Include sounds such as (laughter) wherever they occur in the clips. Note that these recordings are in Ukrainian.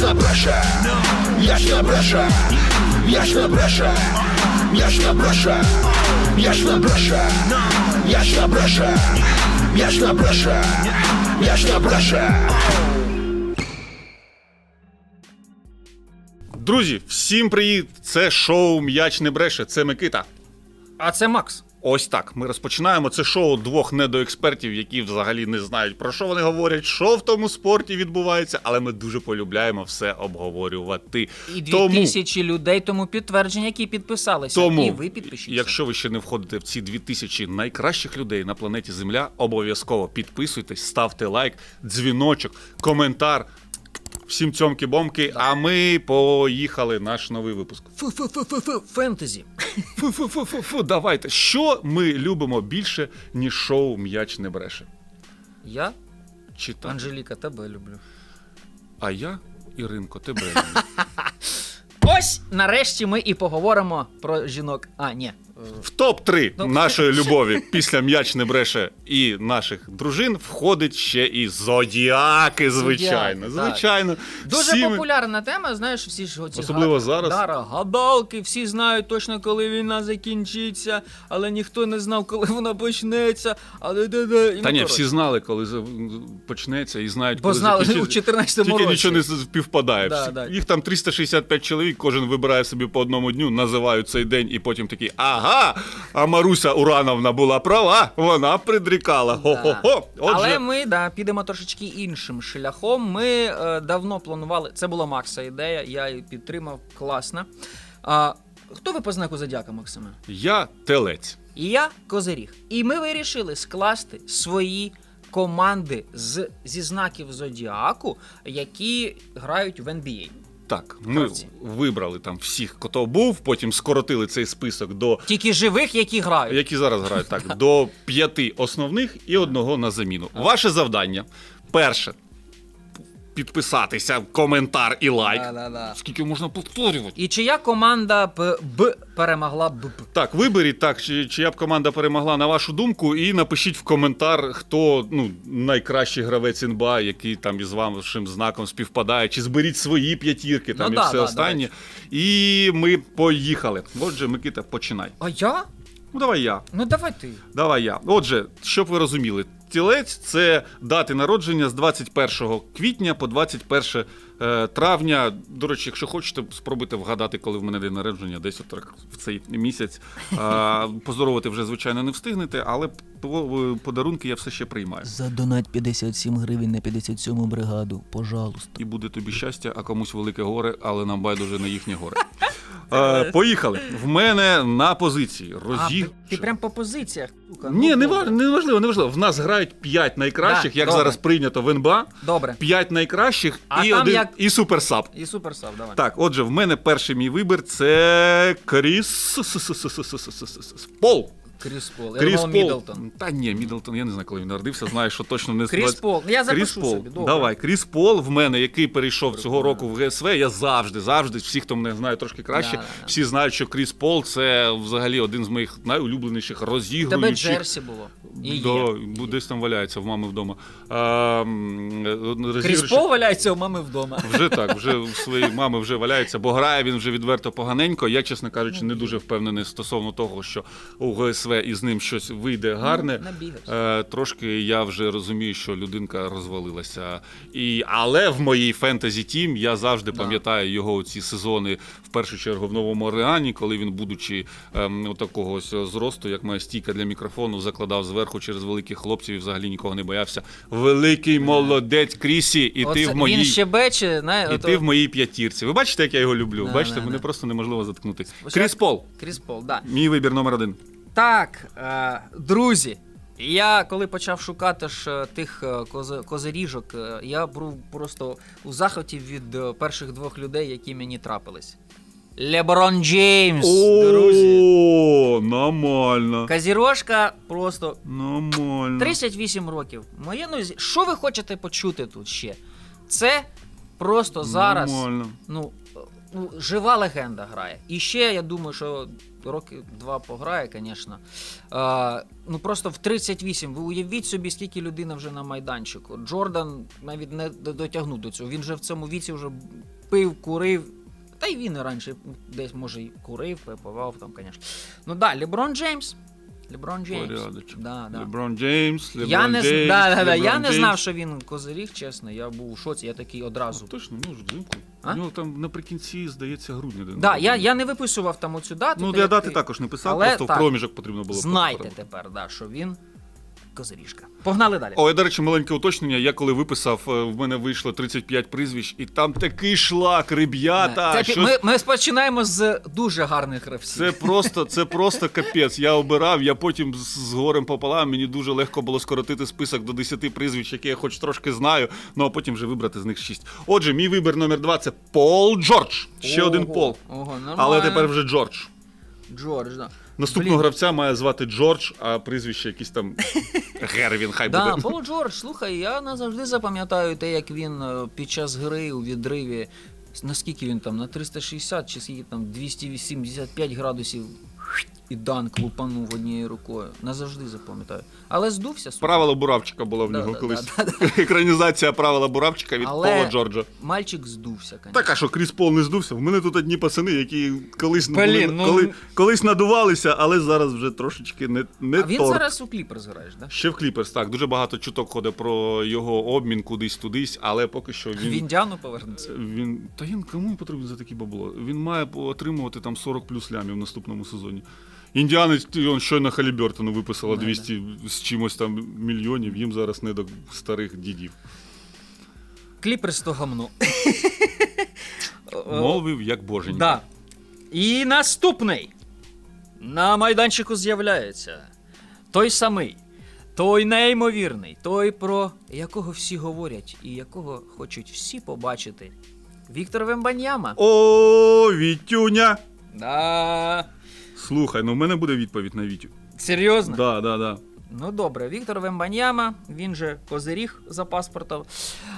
Ясно бреше, ясно бреше, ясно бреше, ясно бреше, ясно бреше, ясно бреше, ясно бреше, ясно бреше. Друзі, всім привіт! Це шоу М'яч не бреше. Це Микита. А це Макс. Ось так. Ми розпочинаємо це шоу двох недоекспертів, які взагалі не знають про що вони говорять, що в тому спорті відбувається, але ми дуже полюбляємо все обговорювати. І дві тому, тисячі людей тому підтвердження, які підписалися. тому, І ви підпишіться. якщо ви ще не входите в ці дві тисячі найкращих людей на планеті Земля, обов'язково підписуйтесь, ставте лайк, дзвіночок, коментар. Всім цьомки-бомки, а ми поїхали наш новий випуск. Фу-фу-фу-фу-фу, фентезі. Фу-фу-фу-фу-фу, давайте. Що ми любимо більше, ніж шоу М'яч не бреше? Я, Читати. Анжеліка, тебе люблю. А я, Іринко, тебе. (laughs) люблю. Ось нарешті ми і поговоримо про жінок. А, ні. В топ-3 Ну, нашої любові після м'яч не бреше і наших дружин входить ще і зодіаки, звичайно. Зодіаки. Звичайно. Дуже Всі ми- популярна тема, знаєш, всі ж оці Особливо га- зараз. Дара, гадалки, всі знають точно, коли війна закінчиться, але ніхто не знав, коли вона почнеться. Але де де Та ні, всі знали, коли почнеться, і знають, Бо коли знали закінчиться. у 14-му Тільки році. нічого не співпадає. Да, Всі- да. Їх там 365 чоловік, кожен вибирає собі по одному дню, називають цей день, і потім такі, ага, а Маруся Урановна була права, вона придрікала. Хо-хо-хо. Отже, Але ми да, підемо трошечки іншим шляхом. Ми е, давно планували. Це була Макса ідея, я її підтримав. Класно. А, хто ви по знаку зодіака, Максиме? я телець. І я Козиріг. І ми вирішили скласти свої команди з, зі знаків зодіаку, які грають в NBA. Так, ми Гравці. вибрали там всіх, хто був, потім скоротили цей список до. Тільки живих, які грають. Які зараз грають так, (laughs) до п'яти основних і одного на заміну. Ваше завдання перше підписатися, коментар і лайк. Да-да-да. Скільки можна повторювати? І чия команда б, б перемогла б. б. Так, виберіть так, чи, чия б команда перемогла на вашу думку, і напишіть в коментар, хто ну, найкращий гравець НБА, який там із вашим знаком співпадає, чи зберіть свої п'ятірки там Ну і да, все да, останнє. І ми поїхали. Отже, Микита, починай. А я? Ну, давай я. Ну давай ти. Давай я. Отже, щоб ви розуміли, тілець це дати народження з 21 квітня по 21 е, травня. До речі, якщо хочете, спробуйте вгадати, коли в мене день народження, десь от так в цей місяць. (laughs) Поздоровити вже, звичайно, не встигнете, але подарунки я все ще приймаю. За донать 57 гривень на 57-му бригаду, пожалуйста. І буде тобі щастя, а комусь велике горе, але нам байдуже на їхнє горе. (laughs) Е, поїхали. В мене на позиції А, ти, ти прям по позиціях. Сука, Ні, ну, не, ва- не важливо, не важливо. В нас грають 5 найкращих, Да, як добре. зараз прийнято в НБА. Добре. 5 найкращих А і там один як- і суперсап. І суперсав, давай. Так, отже, в мене перший мій вибір це Кріс Пол. Кріс Пол. Я Кріс думав, Пол. Міддлтон. Та ні, Міддлтон, я не знаю, коли він народився, знаю, що точно не Кріс Пол. Я запишу Кріс Пол. собі, добре. Давай, Кріс Пол в мене, який перейшов цього року в ГСВ. Я завжди, завжди, всі, хто мене знає трошки краще, Да, да, да. всі знають, що Кріс Пол це взагалі один з моїх найулюбленіших У тебе розігруючих. Джерсі було. І є. десь там валяється в мами вдома. А, м, е, Кріс розігруючи- валяється у мами вдома. Вже так, (laughs) вже в своїй мами вже валяється, бо грає він вже відверто поганенько. Я, чесно кажучи, не дуже впевнений стосовно того, що у ГСВ із ним щось вийде гарне. Ну. Е, трошки я вже розумію, що людинка розвалилася. І, але в моїй фентезі тім я завжди пам'ятаю його ці сезони в першу чергу в Новому Орлеані, коли він, будучи ем, такого зросту, як моя стійка для мікрофону, закладав зверху через великих хлопців і взагалі нікого не боявся. Великий молодець Крісі, і ти в моїй. Він щебече, знає, І ото- ти в моїй п'ятірці. Ви бачите, як я його люблю? Да, Бачите, да, мене да. просто неможливо заткнути. Ось Кріс Пол, Кріс Пол, да. мій вибір номер один. Так, е, друзі. Я коли почав шукати ж е, тих е, коз- козиріжок, е, я був просто у захваті від е, перших двох людей, які мені трапились. Леброн Джеймс, друзі. Нормально. Казірожка просто Нормально. 38 років. Моє ну, що ви хочете почути тут ще? Це просто зараз. Нормально. Ну, ну, жива легенда грає. І ще я думаю, що роки два пограє, звісно. Е, ну просто в 38. Ви уявіть собі, скільки людина вже на майданчику. Джордан навіть не дотягнув до цього. Він вже в цьому віці вже пив, курив. Та й він раніше десь може і курив, пивав там, звісно. Ну да, Леброн Джеймс. Леброн Джеймс. Да, да. Леброн Джеймс, Леброн Я не, Джеймс, да, да, да, я Леброн не Джеймс. знав, що він козиріг, чесно. Я був у шоці, я такий одразу. Точно, ну ж взимку. А? У нього там наприкінці, здається, грудня. день Да, я, народження. я не виписував там оцю дату. Ну, та я як дати ти- також не писав, Але просто так, в проміжок потрібно було. Знайте тепер, да, що він козиріжка. Погнали далі. Ой, до речі, маленьке уточнення. Я коли виписав, е, в мене вийшло 35 прізвищ, і там такий шлак, ребята. Це що ми, ми починаємо з дуже гарних гравців. Це просто, це просто капець. Я обирав, я потім з, з горем пополам. Мені дуже легко було скоротити список до 10 прізвищ, які я хоч трошки знаю, ну а потім вже вибрати з них 6. Отже, мій вибір номер 2 це Пол Джордж. Ще один Пол. Ого, нормально. Але тепер вже Джордж. Джордж, да. Наступного Блін. гравця має звати Джордж, а прізвище якийсь там (laughs) Гервін, хай Да, буде. Пол Джордж, слухай, я назавжди запам'ятаю те, як він е, під час гри у відриві, наскільки він там, на 360 чи скільки там, 285 градусів і данк лупанув однією рукою. Назавжди запам'ятаю. Але здувся. слухай. Правило Буравчика було в Да, нього да, колись. да, (laughs) Екранізація правила Буравчика від Але- Пола Джорджа. Мальчик здувся, звісно. Так, а що Кріс Пол не здувся? В мене тут одні пацани, які колись, Блін, були- ну- коли, колись надувалися, але зараз вже трошечки не, не А він торт. зараз у кліпер зграєш, да? Ще в Кліперс, так. Дуже багато чуток ходить про його обмін кудись-тудись, але поки що В він. Індіану повернеться. Він. Та він кому потрібно за таке бабло? Він має отримувати там 40 плюс лямів в наступному сезоні. Індіанець він щойно Халібертону виписала 200 з чимось там мільйонів, їм зараз не до старих дідів. Кліперс то гамно. (laughs) Мовив як боженька. Да. І наступний. На майданчику з'являється той самий, той неймовірний, той, про якого всі говорять і якого хочуть всі побачити. Віктор Вембаньяма. О, Вітюня! Да. Слухай, ну в мене буде відповідь на Вітю. Серйозно? Да, да, да. Ну добре, Віктор Вембаньяма, він же козиріг за паспортом.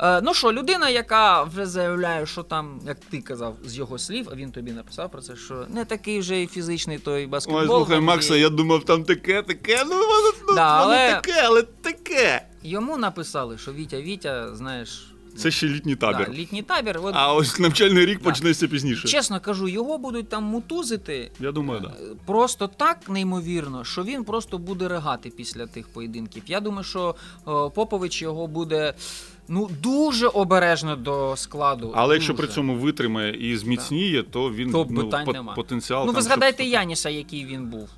Е, ну що, людина, яка вже заявляє, що там, як ти казав, з його слів, а він тобі написав про це, що не такий вже і фізичний той баскетбол. Ой, слухай. Макса, я думав, там таке, таке, ну воно, ну, Да, воно але- таке, але таке. Йому написали, що Вітя, Вітя, знаєш. Це ще літній табір. Да, літній табір. От, А ось навчальний рік Да. почнеться пізніше. Чесно кажу, його будуть там мутузити. Я думаю, так. е, Просто так неймовірно, що він просто буде ригати після тих поєдинків. Я думаю, що е, Попович його буде ну дуже обережно до складу. Але якщо дуже. при цьому витримає і зміцніє, то він То ну, питань пот- нема. потенціал. Ну, там, ви щоб- згадайте Яніса, який він був.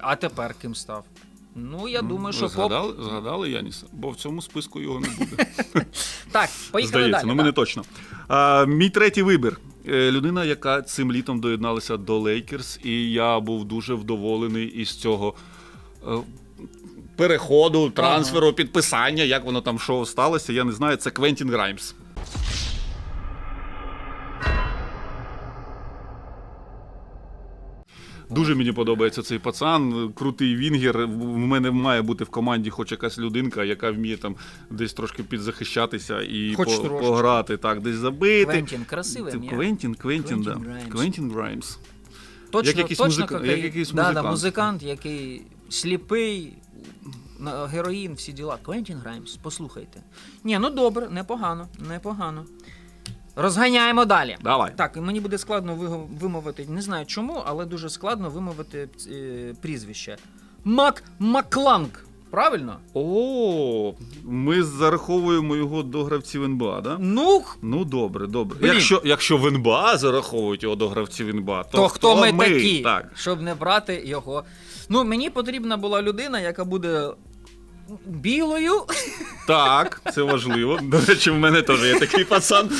А тепер ким став? Ну, я думаю, Ви що Поп... згадали, згадали Яніса, бо в цьому списку його не буде. (laughs) Так, поїхали Здається, далі. ну да. мене точно. А, мій третій вибір. Е, Людина, яка цим літом доєдналася до Лейкерс, і я був дуже вдоволений із цього. е, Переходу, трансферу, підписання, як воно там що сталося, я не знаю. Це Квентін Граймс. Дуже мені подобається цей пацан, крутий вінгер. В мене має бути в команді хоч якась людинка, яка вміє там десь трошки підзахищатися і Хоч по- пограти, так, десь забити. Квентін, красиве Це ім'я. Квентін, Квентін, Квентін да. Граймс. Квентін Граймс. Точно, Як якийсь точно музика- як якийсь да, да, музикант. музикант, який сліпий, на- героїн, всі діла. Квентін Граймс, послухайте. Ні, ну добре, непогано, непогано. Розганяємо далі. Давай. Так, і мені буде складно вимовити, не знаю чому, але дуже складно вимовити е, прізвище. Мак Макланг. Правильно? О, ми зараховуємо його до гравців НБА, да? Ну, Ну добре, добре. Блін. Якщо, якщо в НБА зараховують його до гравців НБА, то, то хто ми, ми такі, Так. щоб не брати його. Ну, мені потрібна була людина, яка буде білою. (laughs) так, це важливо. До речі, в мене теж є такий пацан.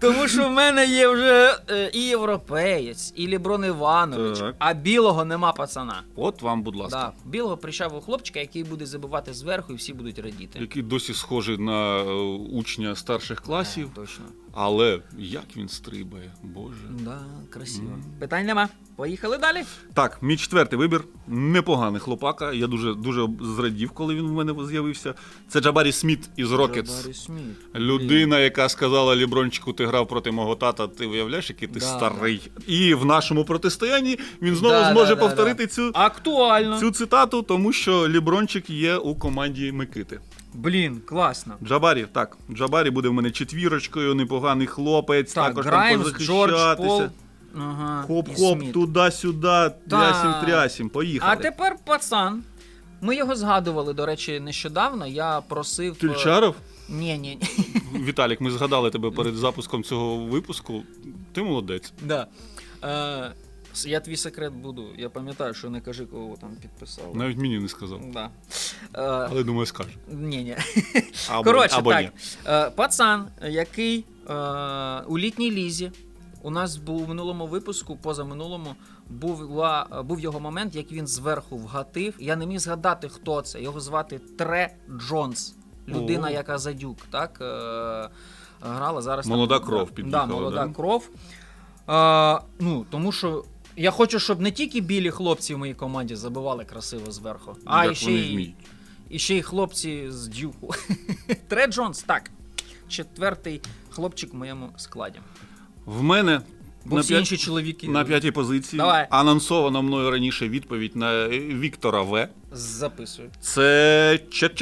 Тому що в мене є вже е, і європеєць, і Ліброн Іванович, Так. а білого нема пацана. От вам, будь ласка. Да, білого прищавого хлопчика, який буде забивати зверху, і всі будуть радіти. Який досі схожий на е, учня старших класів, точно. Але як він стрибає, боже. Да, красиво. Питань нема. Поїхали далі. Так, мій четвертий вибір. Непоганий хлопака. Я дуже дуже зрадів, коли він в мене з'явився. Це Джабарі Сміт із Рокетс. Джабарі Сміт. Людина, яка сказала Лібрончику, ти грав проти мого тата, ти виявляєш, який ти Да, старий. І в нашому протистоянні він знову Да, зможе да, да, повторити да. цю. Актуально. Цю цитату, тому що Лібрончик є у команді Микити. Блін, класно. Джабарі, так, Джабарі буде в мене четвірочкою, непоганий хлопець, Так, також Граймс, там Джордж. Пол. Ага, Хоп-хоп, туди-сюди, трясім, трясім, поїхали. А тепер пацан. Ми його згадували, до речі, нещодавно. Я просив. е, Тюльчаров? Ні, ні. (laughs) Віталік, ми згадали тебе перед запуском цього випуску. Ти молодець. Да. Е, я твій секрет буду. Я пам'ятаю, що не кажи, кого там підписав. Навіть мені не сказав. Да. Але думаю, скаже. ні, ні. Або, Коротше, або так. ні. Е, пацан, який е, у літній лізі. У нас був у минулому випуску, позаминулому, була, був його момент, як він зверху вгатив. Я не міг згадати, хто це. Його звати Тре Джонс. Людина, О. яка за дюк, так? Е, грала зараз. Молода там, кров під'їхала, Да, молода да? кров. Е, ну, тому що я хочу, щоб не тільки білі хлопці в моїй команді забивали красиво зверху, а і ще вони й і ще й хлопці з дюку. (laughs) Тре Джонс, так. Четвертий хлопчик в моєму складі. В мене Бо на, всі п'ят- інші чоловіки на п'ятій позиції Давай. анонсовано мною раніше відповідь на е, Віктора В. записую. Це Чет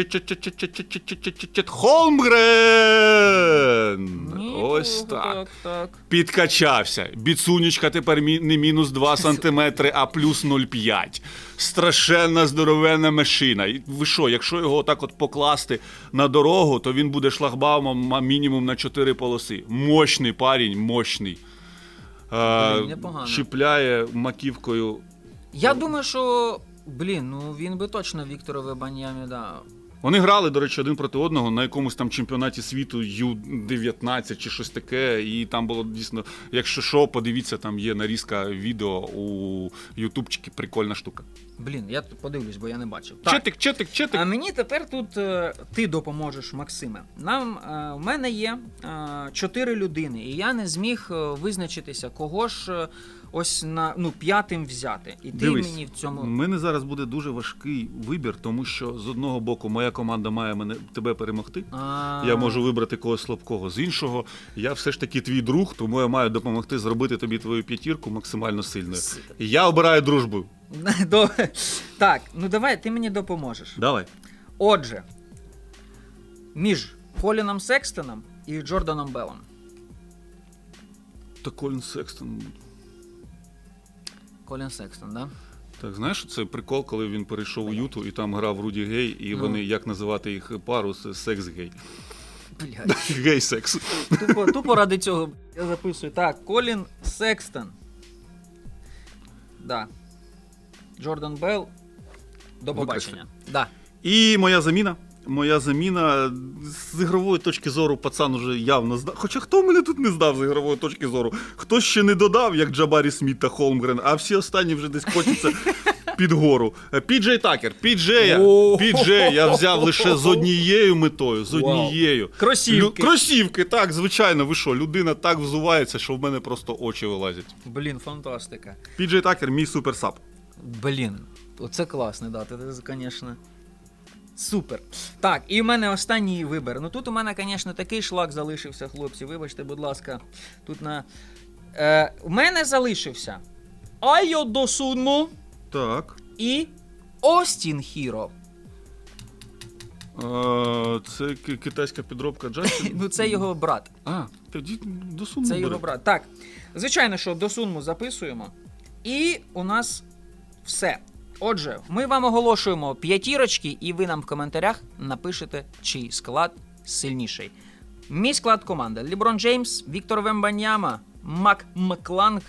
Ось так. Так, так. Підкачався. Біцунечка тепер мі- не мінус 2 сантиметри, а плюс 0,5. Страшенна здоровенна машина. І Ви що, якщо його отак от покласти на дорогу, то він буде шлагбаумом мінімум на 4 полоси. Мощний парень, мощний. Е, Блін, непогано. чіпляє маківкою. Я думаю, що. Блін, ну він би точно Вікторове Банямі дав. Вони грали, до речі, один проти одного на якомусь там чемпіонаті світу Ю-19 чи щось таке. І там було дійсно, якщо що, подивіться, там є нарізка відео у Ютубчики, прикольна штука. Блін, я тут подивлюсь, бо я не бачив. Так. Четик, четик, четик. А мені тепер тут е, ти допоможеш, Максиме. Нам е, в мене є е, чотири людини, і я не зміг е, визначитися, кого ж е, ось на ну п'ятим взяти. І ти Дивись, мені в У цьому мене зараз буде дуже важкий вибір, тому що з одного боку моя команда має мене тебе перемогти. А, Я можу вибрати когось слабкого. З іншого, я все ж таки твій друг, тому я маю допомогти зробити тобі твою п'ятірку максимально сильною. Я обираю дружбу. (laughs) До- Так, ну давай ти мені допоможеш. Давай. Отже, між Коліном Секстоном і Джорданом Беллом. Та Колін Секстон. Колін Секстон, да? Так, знаєш, це прикол, коли він перейшов у Юту і там грав Руді Гей, і Ну. вони, як називати їх пару, це секс-гей. Блядь. (laughs) Гей-секс. Тупо, тупо ради цього я записую. Так, Колін Секстон. Да. Джордан Белл. До побачення. Да. І моя заміна. Моя заміна з ігрової точки зору пацан уже явно здав. Хоча хто мене тут не здав з ігрової точки зору? Хтось ще не додав, як Джабарі Сміт та Холмгрен, а всі останні вже десь хочеться (laughs) під гору. Е, Піджей Такер, Піджея, О. Піджея я взяв лише з однією метою. З однією. Кросівки. Лю- Кросівки, так, звичайно, ви що, людина так взувається, що в мене просто очі вилазять. Блін, фантастика. Піджей Такер, мій суперсап. Блін, оце класний, да, ти, звісно. Супер. Так, і в мене останній вибір. Ну тут у мене, звісно, такий шлак залишився, хлопці. Вибачте, будь ласка. Тут на. Е, у мене залишився Айо Досунмо Так. і Остін Хіро. Е, Це ки- китайська підробка (laughs) Джастін. Ну, це його брат. А, тоді до суму. Це його брат. Так. Звичайно, що до Сунму записуємо. І у нас все. Отже, ми вам оголошуємо п'ятірочки, і ви нам в коментарях напишете, чий склад сильніший. Мій склад команди: Ліброн Джеймс, Віктор Вембаньяма, Мак Макланг,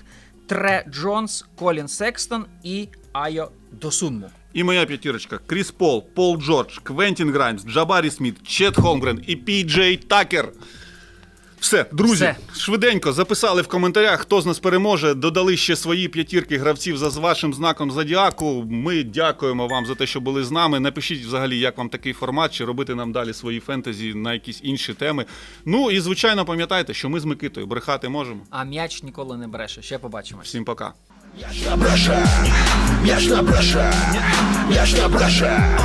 Тре Джонс, Колін Секстон і Айо Досунму. І моя п'ятірочка: Кріс Пол, Пол Джордж, Квентін Граймс, Джабарі Сміт, Чет Холмгрен і Пі Джей Такер. Все, друзі, Все. швиденько записали в коментарях, хто з нас переможе. Додали ще свої п'ятірки гравців за з вашим знаком зодіаку. Ми дякуємо вам за те, що були з нами. Напишіть взагалі, як вам такий формат, чи робити нам далі свої фентезі на якісь інші теми. Ну і звичайно, пам'ятайте, що ми з Микитою брехати можемо. А м'яч ніколи не бреше. Ще побачимось. Всім пока. Ясно бреше, ясно бреше, ясно бреше.